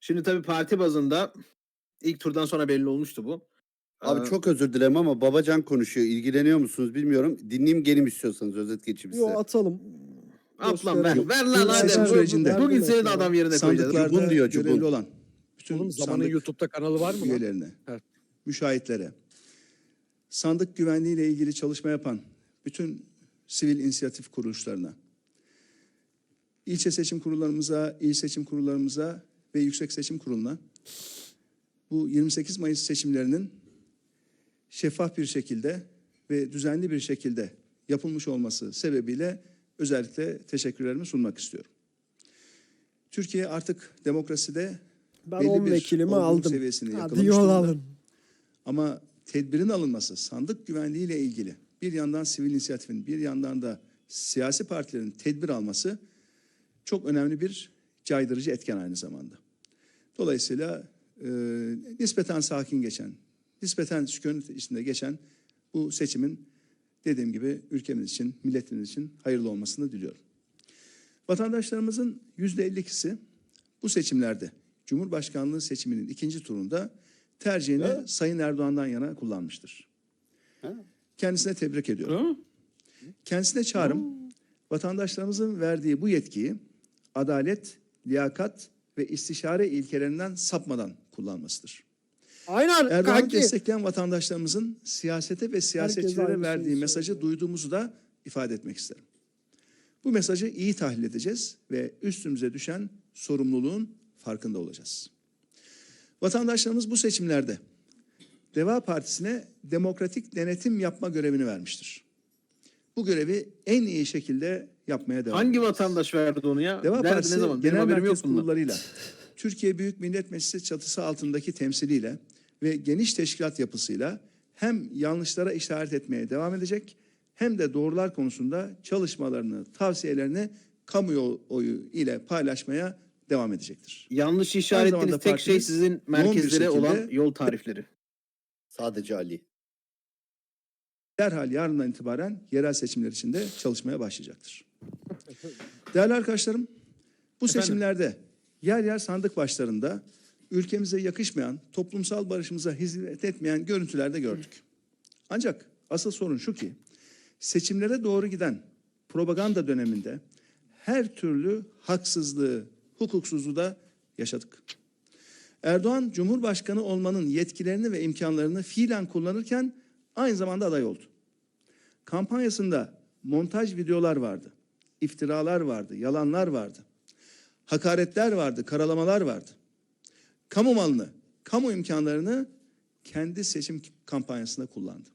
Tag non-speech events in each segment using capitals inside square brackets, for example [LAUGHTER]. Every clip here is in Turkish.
Şimdi tabii parti bazında ilk turdan sonra belli olmuştu bu. Abi Ee, çok özür dilerim ama Babacan konuşuyor. İlgileniyor musunuz bilmiyorum. Dinleyeyim gelin istiyorsanız özet geçeyim Yo size. atalım. Ablam ver. Gösterelim. Ver lan Bu- sürecinde. Bugün seni de adam yerine koyacağız. Cubun diyor, cubun. görevli olan bütün Oğlum zamanın sandık YouTube'da kanalı var mı üyelerine, Evet. müşahitlere, sandık güvenliğiyle ilgili çalışma yapan bütün sivil inisiyatif kuruluşlarına, ilçe seçim kurullarımıza, il seçim kurullarımıza ve yüksek seçim kuruluna bu 28 Mayıs seçimlerinin şeffaf bir şekilde ve düzenli bir şekilde yapılmış olması sebebiyle özellikle teşekkürlerimi sunmak istiyorum. Türkiye artık demokraside Ben belli 10 bir vekilimi aldım. seviyesini Hadi yol alın. Ama tedbirin alınması, sandık güvenliğiyle ilgili bir yandan sivil inisiyatifin, bir yandan da siyasi partilerin tedbir alması çok önemli bir caydırıcı etken aynı zamanda. Dolayısıyla e, nispeten sakin geçen, nispeten sükunet içinde geçen bu seçimin dediğim gibi ülkemiz için, milletimiz için hayırlı olmasını diliyorum. Vatandaşlarımızın yüzde 52'si bu seçimlerde Cumhurbaşkanlığı seçiminin ikinci turunda tercihini Evet. Sayın Erdoğan'dan yana kullanmıştır. Ha. Kendisine tebrik ediyorum. Hı? Kendisine çağrım vatandaşlarımızın verdiği bu yetkiyi adalet, liyakat ve istişare ilkelerinden sapmadan kullanmasıdır. Aynen Erdoğan'ı kanki. destekleyen vatandaşlarımızın siyasete ve siyasetçilere verdiği mesajı söylüyor. duyduğumuzu da ifade etmek isterim. Bu mesajı iyi tahlil edeceğiz ve üstümüze düşen sorumluluğun farkında olacağız. Vatandaşlarımız bu seçimlerde Deva Partisi'ne demokratik denetim yapma görevini vermiştir. Bu görevi en iyi şekilde yapmaya devam Hangi edeceğiz. vatandaş verdi onu ya? Deva Nerede Partisi ne zaman? Benim genel haberim merkez yok bundan. kurullarıyla Türkiye Büyük Millet Meclisi çatısı altındaki temsiliyle ve geniş teşkilat yapısıyla hem yanlışlara işaret etmeye devam edecek hem de doğrular konusunda çalışmalarını, tavsiyelerini kamuoyu ile paylaşmaya devam edecektir. Yanlış Aynı işaret zamanda ettiğiniz tek şey partimiz sizin yoğun bir merkezlere şekilde- olan yol tarifleri. [LAUGHS] Sadece Ali. derhal yarından itibaren yerel seçimler için de çalışmaya başlayacaktır. Değerli arkadaşlarım, bu Efendim? seçimlerde yer yer sandık başlarında ülkemize yakışmayan, toplumsal barışımıza hizmet etmeyen görüntüler de gördük. Ancak asıl sorun şu ki, seçimlere doğru giden propaganda döneminde her türlü haksızlığı, hukuksuzluğu da yaşadık. Erdoğan Cumhurbaşkanı olmanın yetkilerini ve imkanlarını fiilen kullanırken aynı zamanda aday oldu. Kampanyasında montaj videolar vardı, iftiralar vardı, yalanlar vardı, hakaretler vardı, karalamalar vardı. Kamu malını, kamu imkanlarını kendi seçim kampanyasında kullandı.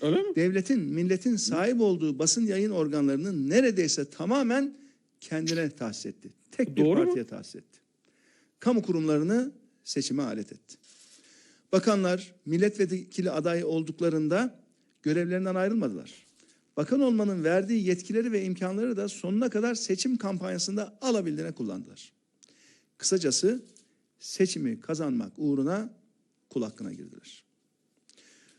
Öyle mi? Devletin, milletin sahip olduğu basın yayın organlarını neredeyse tamamen kendine tahsis etti. Tek bir Doğru mu? partiye tahsis etti. Kamu kurumlarını seçime alet etti. Bakanlar milletvekili adayı olduklarında görevlerinden ayrılmadılar. Bakan olmanın verdiği yetkileri ve imkanları da sonuna kadar seçim kampanyasında alabildiğine kullandılar. Kısacası seçimi kazanmak uğruna kul hakkına girdiler.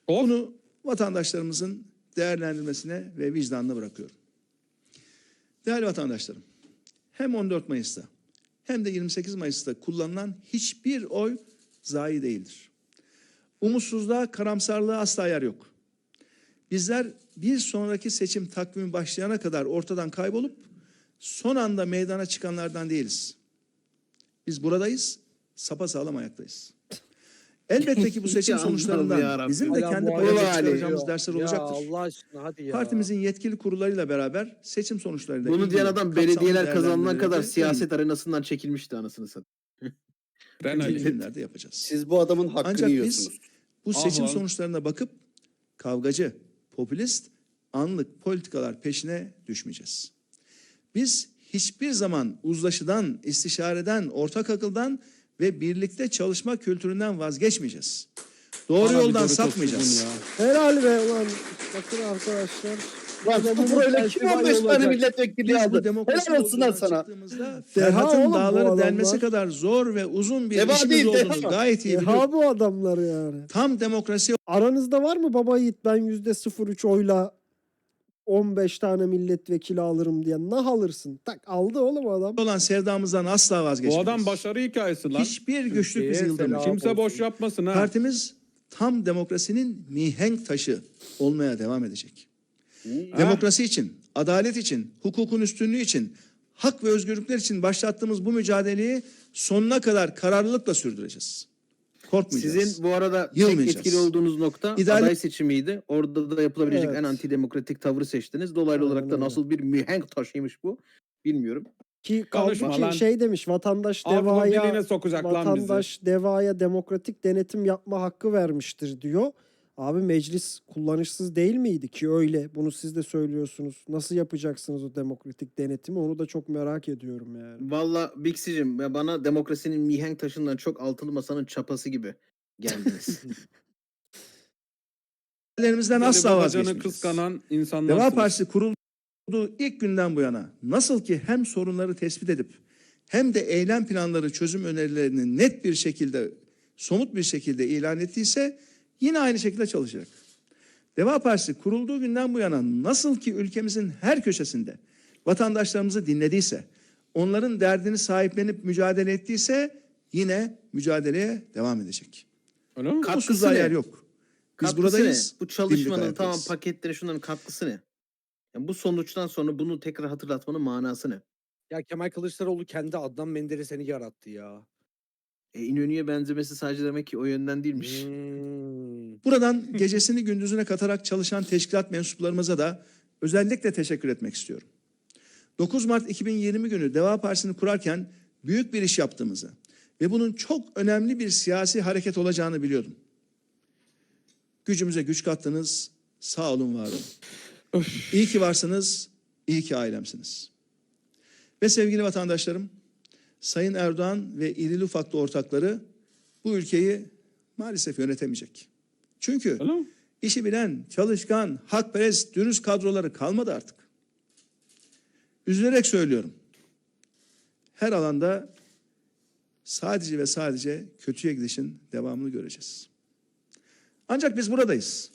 Bunu vatandaşlarımızın değerlendirmesine ve vicdanına bırakıyorum. Değerli vatandaşlarım, hem 14 Mayıs'ta hem de 28 Mayıs'ta kullanılan hiçbir oy zayi değildir. Umutsuzluğa, karamsarlığa asla yer yok. Bizler bir sonraki seçim takvimi başlayana kadar ortadan kaybolup son anda meydana çıkanlardan değiliz. Biz buradayız, sapasağlam ayaktayız. Elbette ki bu [LAUGHS] seçim sonuçlarından bizim de kendi hali çıkaracağımız Ya, dersler ya olacaktır. Allah aşkına hadi ya. Partimizin yetkili kurullarıyla beraber seçim sonuçlarıyla Bunu diyen adam belediyeler kazanana değerlendirmeleri kadar siyaset arenasından çekilmişti anasını satayım. [LAUGHS] Ben günlerde yapacağız. Siz bu adamın hakkını Ancak biz yiyorsunuz. bu seçim Ah lan. sonuçlarına bakıp kavgacı, popülist, anlık politikalar peşine düşmeyeceğiz. Biz hiçbir zaman uzlaşıdan, istişareden, ortak akıldan ve birlikte çalışma kültüründen vazgeçmeyeceğiz. Doğru Bana yoldan sapmayacağız. Helal be ulan. Bakın arkadaşlar. Lan bu kim 15 tane milletvekili bu aldı? Helal olsun lan sana. Ferhat'ın bu dağları delmesi kadar zor ve uzun bir Deva işimiz değil, olduğunu deha. gayet iyi biliyoruz. Deha bu adamlar yani. Tam demokrasi Aranızda var mı baba yiğit ben yüzde 03 oyla 15 tane milletvekili alırım diye. Nah alırsın. Tak aldı oğlum adam. olan sevdamızdan asla Bu vazgeçmeyiz. adam başarı hikayesi lan. Hiçbir güçlük bizi selam. Kimse olsun. boş yapmasın ha. Partimiz tam demokrasinin mihenk taşı olmaya devam edecek. Demokrasi için, adalet için, hukukun üstünlüğü için, hak ve özgürlükler için başlattığımız bu mücadeleyi sonuna kadar kararlılıkla sürdüreceğiz. Korkmayacağız. Sizin bu arada tek etkili olduğunuz nokta İdeal- aday seçimiydi. Orada da yapılabilecek Evet. en antidemokratik tavrı seçtiniz. Dolaylı olarak Aynen da öyle. nasıl bir mihenk taşıymış bu bilmiyorum. Ki kaldı ki şey demiş vatandaş devaya bizi. vatandaş devaya demokratik denetim yapma hakkı vermiştir diyor. Abi meclis kullanışsız değil miydi ki öyle? Bunu siz de söylüyorsunuz. Nasıl yapacaksınız o demokratik denetimi? Onu da çok merak ediyorum yani. Valla Bixi'cim ya bana demokrasinin mihenk taşından çok altılı masanın çapası gibi geldiniz. [LAUGHS] Seni asla vazgeçmeyeceğiz. kıskanan insanlar. Deva Partisi kurulduğu ilk günden bu yana nasıl ki hem sorunları tespit edip hem de eylem planları çözüm önerilerini net bir şekilde somut bir şekilde ilan ettiyse yine aynı şekilde çalışacak. Deva Partisi kurulduğu günden bu yana nasıl ki ülkemizin her köşesinde vatandaşlarımızı dinlediyse, onların derdini sahiplenip mücadele ettiyse yine mücadeleye devam edecek. Öyle mi? Katkısı ne? yer yok. Biz Katkısı buradayız. Ne? Bu çalışmanın tamam paketleri şunların katkısı ne? Yani bu sonuçtan sonra bunu tekrar hatırlatmanın manası ne? Ya Kemal Kılıçdaroğlu kendi Adnan Menderes'ini yarattı ya. E, İnönü'ye benzemesi sadece demek ki o yönden değilmiş. Hmm. Buradan gecesini gündüzüne katarak çalışan teşkilat mensuplarımıza da özellikle teşekkür etmek istiyorum. 9 Mart 2020 günü Deva Partisi'ni kurarken büyük bir iş yaptığımızı ve bunun çok önemli bir siyasi hareket olacağını biliyordum. Gücümüze güç kattınız, sağ olun, var olun. İyi ki varsınız, iyi ki ailemsiniz. Ve sevgili vatandaşlarım, Sayın Erdoğan ve irili ufaklı ortakları bu ülkeyi maalesef yönetemeyecek. Çünkü mi? işi bilen, çalışkan, hakperest, dürüst kadroları kalmadı artık. Üzülerek söylüyorum. Her alanda sadece ve sadece kötüye gidişin devamını göreceğiz. Ancak biz buradayız.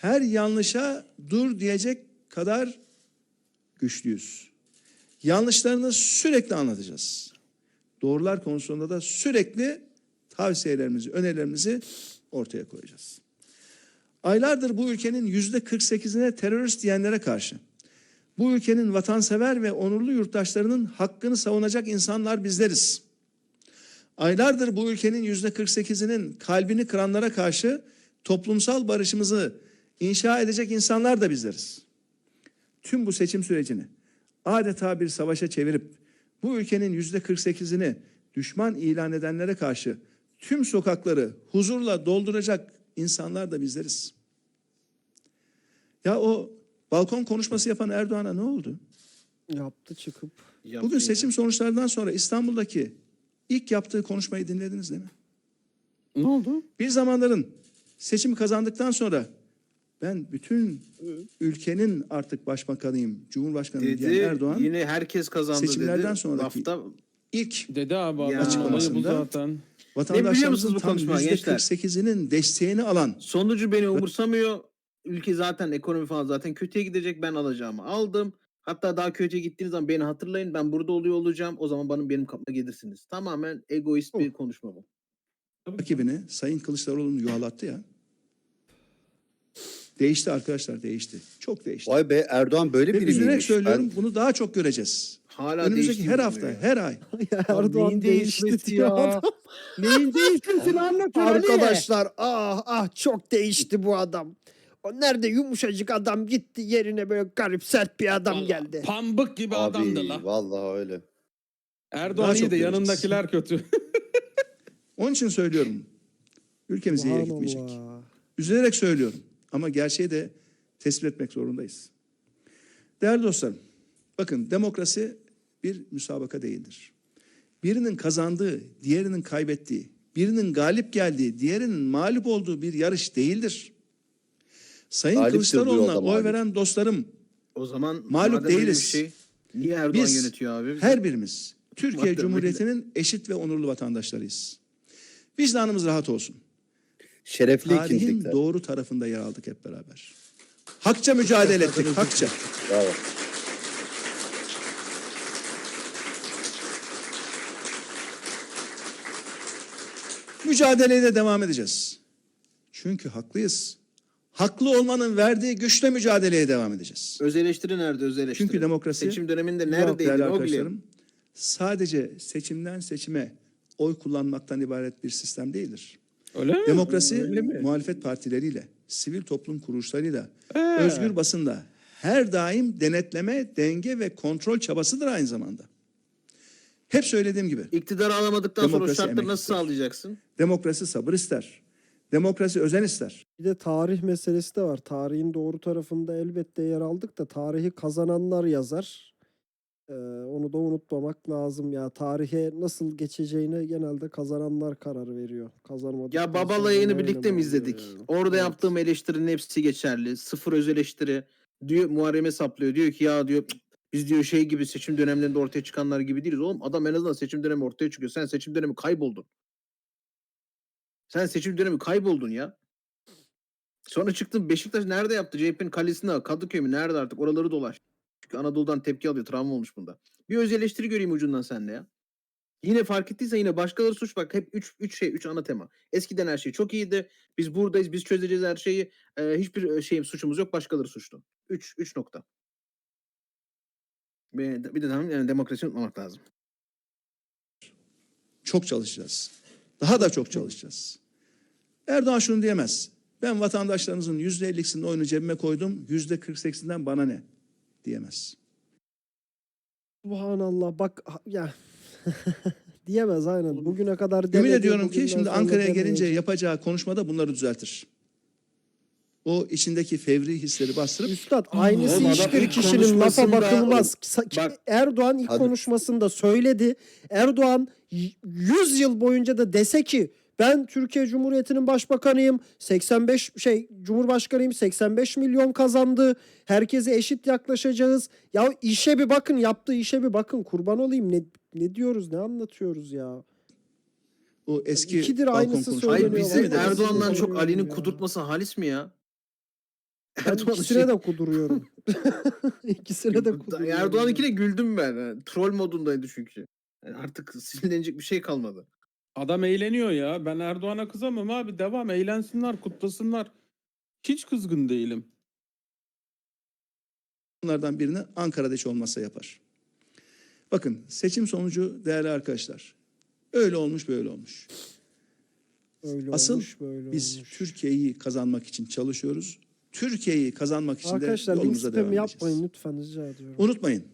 Her yanlışa dur diyecek kadar güçlüyüz. Yanlışlarını sürekli anlatacağız. Doğrular konusunda da sürekli tavsiyelerimizi, önerilerimizi ortaya koyacağız. Aylardır bu ülkenin yüzde 48'ine terörist diyenlere karşı bu ülkenin vatansever ve onurlu yurttaşlarının hakkını savunacak insanlar bizleriz. Aylardır bu ülkenin yüzde 48'inin kalbini kıranlara karşı toplumsal barışımızı inşa edecek insanlar da bizleriz. Tüm bu seçim sürecini adeta bir savaşa çevirip bu ülkenin yüzde 48'ini düşman ilan edenlere karşı tüm sokakları huzurla dolduracak insanlar da bizleriz. Ya o balkon konuşması yapan Erdoğan'a ne oldu? Yaptı çıkıp. Yaptı Bugün ya. seçim sonuçlarından sonra İstanbul'daki ilk yaptığı konuşmayı dinlediniz değil mi? Ne oldu? Bir zamanların seçimi kazandıktan sonra ben bütün ülkenin artık başbakanıyım, cumhurbaşkanıyım diyen dedi. Erdoğan Yine herkes kazandı seçimlerden dedi. sonraki- Lafta ilk Dedi abi bu Açıklamasında- zaten. vatandaşlarımızın musunuz bu tam konuşma yüzde gençler? 48'inin desteğini alan sonucu beni umursamıyor. Ülke zaten ekonomi falan zaten kötüye gidecek. Ben alacağımı aldım. Hatta daha kötüye gittiğiniz zaman beni hatırlayın. Ben burada oluyor olacağım. O zaman bana benim kapıma gelirsiniz. Tamamen egoist bir konuşma bu. rakibini Sayın Kılıçdaroğlu'nu yuhalattı ya. Değişti arkadaşlar değişti. Çok değişti. Vay be Erdoğan böyle Ve biri üzülerek miymiş? söylüyorum Ben- bunu daha çok göreceğiz. Hala Önümüzdeki değişti her hafta, duruyor. her ay Ya [LAUGHS] Ya Erdoğan neyin değişti ya? [LAUGHS] Neyin değişmesini Ali. Arkadaşlar ah ah çok değişti bu adam. O nerede yumuşacık adam gitti yerine böyle garip sert bir adam Vallahi geldi. Pambık gibi adamdı Abi la. vallahi öyle. Erdoğan Daha iyi de yanındakiler kötü. Onun için söylüyorum. Ülkemiz iyiye gitmeyecek. Üzülerek söylüyorum. Ama gerçeği de tespit etmek zorundayız. Değerli dostlarım, bakın demokrasi bir müsabaka değildir. Birinin kazandığı, diğerinin kaybettiği, birinin galip geldiği, diğerinin mağlup olduğu bir yarış değildir. Sayın Galiptir Kılıçdaroğlu'na oy veren dostlarım, O zaman Mağlup değiliz. Şey, niye Erdoğan Biz yönetiyor abi? her birimiz Türkiye. Cumhuriyeti'nin eşit ve onurlu vatandaşlarıyız. Vicdanımız rahat olsun. Şerefli Tarihin ikincilikler. doğru tarafında yer aldık hep beraber. Hakça mücadele ettik, hakça. Bravo. Mücadeleye de devam edeceğiz. Çünkü haklıyız. Haklı olmanın verdiği güçle mücadeleye devam edeceğiz. Öz eleştiri nerede öz eleştiri? Çünkü demokrasi Seçim döneminde neredeydi o bile. arkadaşlarım, sadece seçimden seçime oy kullanmaktan ibaret bir sistem değildir. Öyle mi? Demokrasi Öyle mi? muhalefet partileriyle, sivil toplum kuruluşlarıyla, Ee. özgür basında her daim denetleme, denge ve kontrol çabasıdır aynı zamanda. Hep söylediğim gibi İktidarı alamadıktan sonra şartları nasıl ister. sağlayacaksın? demokrasi sabır ister. Demokrasi özen ister. Bir de tarih meselesi de var. Tarihin doğru tarafında elbette yer aldık da tarihi kazananlar yazar. Ee, onu da unutmamak lazım ya. Tarihe nasıl geçeceğine genelde kazananlar karar veriyor. Kazanmadıktan Ya Babala yayını birlikte mi izledik? yani? Orada Evet. yaptığım eleştirinin hepsi geçerli. Sıfır öz eleştiri. Diyor Muharrem'e saplıyor. Diyor ki ya diyor "Cık, biz diyor şey gibi seçim dönemlerinde ortaya çıkanlar gibi değiliz. Oğlum adam en azından seçim dönemi ortaya çıkıyor. Sen seçim dönemi kayboldun. Sen seçim dönemi kayboldun ya. Sonra çıktın Beşiktaş nerede yaptı? CHP'nin kalesinde Kadıköy mü? Nerede artık? Oraları dolaş. Anadolu'dan tepki alıyor. Travma olmuş bunda. Bir öz eleştiri göreyim ucundan sende ya. Yine fark ettiyse yine başkaları suç bak hep 3 3 şey 3 ana tema. Eskiden her şey çok iyiydi. Biz buradayız. Biz çözeceğiz her şeyi. Ee, hiçbir e, şeyim suçumuz yok. Başkaları suçlu. 3 3 nokta. Bir de, bir de yani demokrasi unutmamak lazım. Çok çalışacağız. Daha da çok çalışacağız. Erdoğan şunu diyemez. Ben vatandaşlarımızın yüzde ellisinin oyunu cebime koydum. Yüzde kırk sekizinden bana ne? Diyemez. Subhanallah bak ya [LAUGHS] diyemez aynen. Bugüne kadar Ümit denedi, ediyorum ki şimdi Ankara'ya gelince yapacağı konuşmada bunları düzeltir. O içindeki fevri hisleri bastırıp Üstad aynısı Oğlum hiçbir kişinin lafa bakılmaz. Bak- Erdoğan ilk Hadi. konuşmasında söyledi. Erdoğan y- 100 yıl boyunca da dese ki ben Türkiye Cumhuriyeti'nin başbakanıyım. 85 şey Cumhurbaşkanıyım. 85 milyon kazandı. Herkese eşit yaklaşacağız. Ya işe bir bakın, yaptığı işe bir bakın. Kurban olayım. Ne ne diyoruz? Ne anlatıyoruz ya? o eski İkidir aynısı konuşmaları- Hayır Söyleniyor, bizim Erdoğan'dan çok söyleniyor Ali'nin kudurtması halis mi ya? Ben Erdoğan'ın ikisine şey- de kuduruyorum. [LAUGHS] ikisine de kuduruyorum. Erdoğan'ınkine güldüm ben. ha. Troll modundaydı çünkü. Yani artık sinirlenecek bir şey kalmadı. Adam eğleniyor ya. Ben Erdoğan'a kızamam abi. Devam eğlensinler, kutlasınlar. Hiç kızgın değilim. Bunlardan birini Ankara'da hiç olmazsa yapar. Bakın seçim sonucu değerli arkadaşlar. Öyle olmuş böyle olmuş. Öyle Asıl olmuş, böyle Biz olmuş. Türkiye'yi kazanmak için çalışıyoruz. Türkiye'yi kazanmak için Arkadaşlar de yolumuza devam edeceğiz. yapmayın lütfen rica ediyorum. Unutmayın.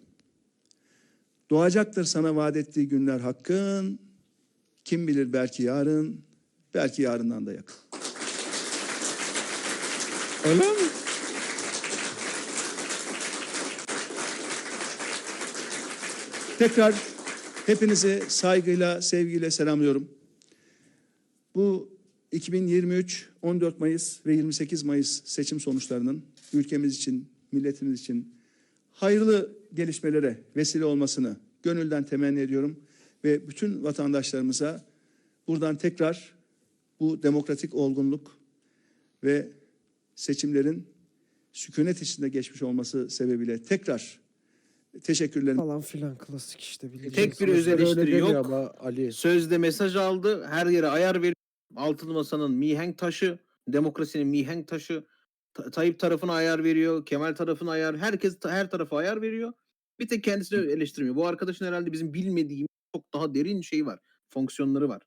Doğacaktır sana vaat ettiği günler hakkın. Kim bilir belki yarın, belki yarından da yakın. Öyle mi? Tekrar hepinizi saygıyla, sevgiyle selamlıyorum. Bu 2023 14 Mayıs ve 28 Mayıs seçim sonuçlarının ülkemiz için, milletimiz için hayırlı gelişmelere vesile olmasını gönülden temenni ediyorum ve bütün vatandaşlarımıza buradan tekrar bu demokratik olgunluk ve seçimlerin sükunet içinde geçmiş olması sebebiyle tekrar teşekkürlerimi Falan filan klasik işte biliyorsunuz. Tek bir öz eleştiri yok. ama Ali. Sözde mesaj aldı. Her yere ayar veriyor. Altılı Masa'nın mihenk taşı. Demokrasinin mihenk taşı. Ta- Tayyip tarafına ayar veriyor. Kemal tarafına ayar. Herkes her tarafa ayar veriyor. Bir tek kendisini eleştirmiyor. Bu arkadaşın herhalde bizim bilmediğimiz çok daha derin şey var. Fonksiyonları var.